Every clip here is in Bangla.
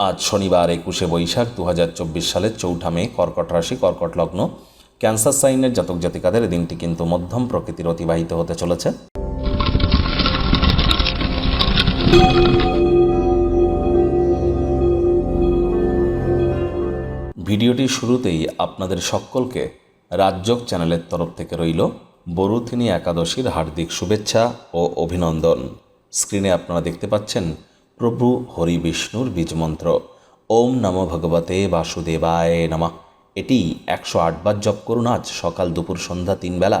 আজ শনিবার একুশে বৈশাখ দু হাজার চব্বিশ সালের চৌঠা মে, কর্কট রাশি, কর্কট লগ্ন। ক্যান্সার সাইনের জাতক জাতিকাদের দিনটি কিন্তু মধ্যম প্রকৃতির অতিবাহিত হতে চলেছে। ভিডিওটি শুরুতেই আপনাদের সকলকে রাজ্যক চ্যানেলের তরফ থেকে রইল বরুথিনী একাদশীর হার্দিক শুভেচ্ছা ও অভিনন্দন। স্ক্রিনে আপনারা দেখতে পাচ্ছেন প্রভু হরি বিষ্ণুর বীজমন্ত্র ওম নম ভগবতে বাসুদেবায় নমঃ। এটি একশো আটবার জপ করুন আজ সকাল দুপুর সন্ধ্যা তিন বেলা।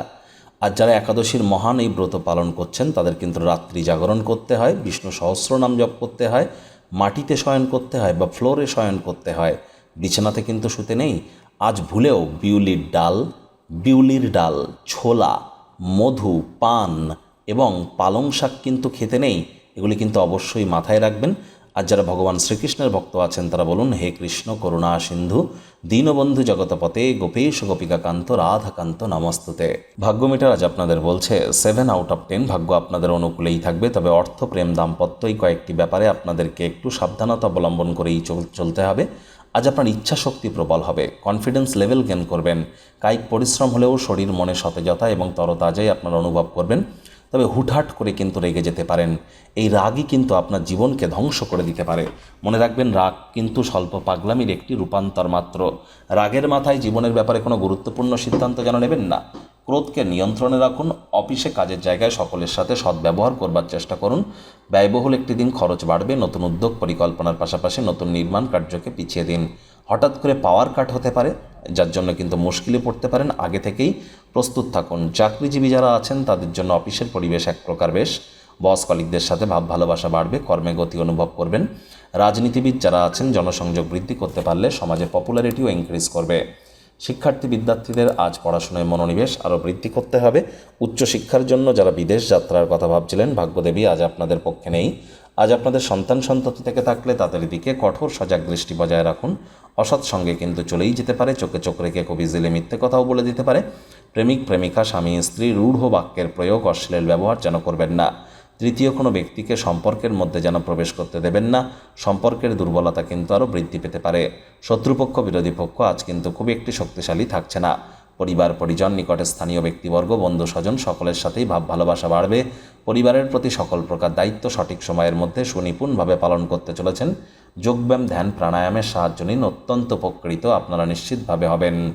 আর যারা একাদশীর মহান এই ব্রত পালন করছেন, তাদের কিন্তু রাত্রি জাগরণ করতে হয়, বিষ্ণু সহস্র নাম জপ করতে হয়, মাটিতে শয়ন করতে হয় বা ফ্লোরে শয়ন করতে হয়। বিছানাতে কিন্তু শুতে নেই। আজ ভুলেও বিউলির ডাল বিউলির ডাল, ছোলা, মধু, পান এবং পালং শাক কিন্তু খেতে নেই। এগুলি কিন্তু অবশ্যই মাথায় রাখবেন। আর যারা ভগবান শ্রীকৃষ্ণের ভক্ত আছেন, তারা বলুন, হে কৃষ্ণ, করুণা, সিন্ধু, দীনবন্ধু জগতপতে গোপেশ, গোপিকাকান্ত, রাধাকান্ত, নমস্তুতে। ভাগ্য মিটার আজ আপনাদের বলছে, সেভেন আউট অফ টেন ভাগ্য আপনাদের অনুকূলেই থাকবে, তবে অর্থ, প্রেম দাম্পত্য এই কয়েকটি ব্যাপারে আপনাদেরকে একটু সাবধানতা অবলম্বন করেই চল- চলতে হবে। আজ আপনার ইচ্ছা শক্তি প্রবল হবে কনফিডেন্স লেভেল গেন করবেন। কায়িক পরিশ্রম হলেও শরীর, মনে সতেজতা এবং তরতাজাই আপনারা অনুভব করবেন। তবে হুটহাট করে কিন্তু রেগে যেতে পারেন। এই রাগই কিন্তু আপনার জীবনকে ধ্বংস করে দিতে পারে। মনে রাখবেন, রাগ কিন্তু স্বল্প পাগলামির একটি রূপান্তর মাত্র। রাগের মাথায় জীবনের ব্যাপারে কোনো গুরুত্বপূর্ণ সিদ্ধান্ত যেন নেবেন না। ক্রোধকে নিয়ন্ত্রণে রাখুন, অফিসে কাজের জায়গায় সকলের সাথে সদ্ব্যবহার করবার চেষ্টা করুন। ব্যয়বহুল একটি দিন খরচ বাড়বে, নতুন উদ্যোগ পরিকল্পনার পাশাপাশি নতুন নির্মাণ কার্যকে পিছিয়ে দিন। হঠাৎ করে পাওয়ার কাট হতে পারে যার জন্য কিন্তু মুশকিলে পড়তে পারেন। আগে থেকেই প্রস্তুত থাকুন। চাকরিজীবী যারা আছেন, তাদের জন্য অফিসের পরিবেশ এক প্রকার বেশ। বস কলিকদের সাথে ভাব ভালোবাসা বাড়বে, কর্মে গতি অনুভব করবেন। রাজনীতিবিদ যারা আছেন, জনসংযোগ বৃদ্ধি করতে পারলে সমাজে পপুলারিটিও ইনক্রিজ করবে। শিক্ষার্থী বিদ্যার্থীদের আজ পড়াশোনায় মনোনিবেশ আরও বৃদ্ধি করতে হবে। উচ্চশিক্ষার জন্য যারা বিদেশ যাত্রার কথা ভাবছিলেন, ভাগ্যদেবী আজ আপনাদের পক্ষে নেই। আজ আপনাদের সন্তান সন্ততি থেকে থাকলে তাদের দিকে কঠোর সজাগ দৃষ্টি বজায় রাখুন। অসৎ সঙ্গে কিন্তু চলেই যেতে পারে, চোখে চোখ রেখে কবি ইজিলে মিথ্যে কথাও বলে দিতে পারে। প্রেমিক, প্রেমিকা, স্বামী, স্ত্রী, রূঢ় বাক্যের প্রয়োগ, অশ্লীল ব্যবহার যেন করবেন না। তৃতীয় কোনো ব্যক্তিকে সম্পর্কের মধ্যে যেন প্রবেশ করতে দেবেন না, সম্পর্কের দুর্বলতা কিন্তু আরও বৃদ্ধি পেতে পারে। শত্রুপক্ষ, বিরোধী পক্ষ আজ কিন্তু খুব একটি শক্তিশালী থাকছে না। পরিবার, পরিজন, নিকটে স্থানীয় ব্যক্তিবর্গ, বন্ধু, স্বজন সকলের সাথেই ভাব, ভালোবাসা বাড়বে। পরিবারের প্রতি সকল প্রকার দায়িত্ব সঠিক সময়ের মধ্যে সুনিপুণভাবে পালন করতে চলেছেন। যোগব্যায়াম, ধ্যান, প্রাণায়ামের সাহায্য নিন। অত্যন্ত উপকৃত আপনারা নিশ্চিতভাবে হবেন।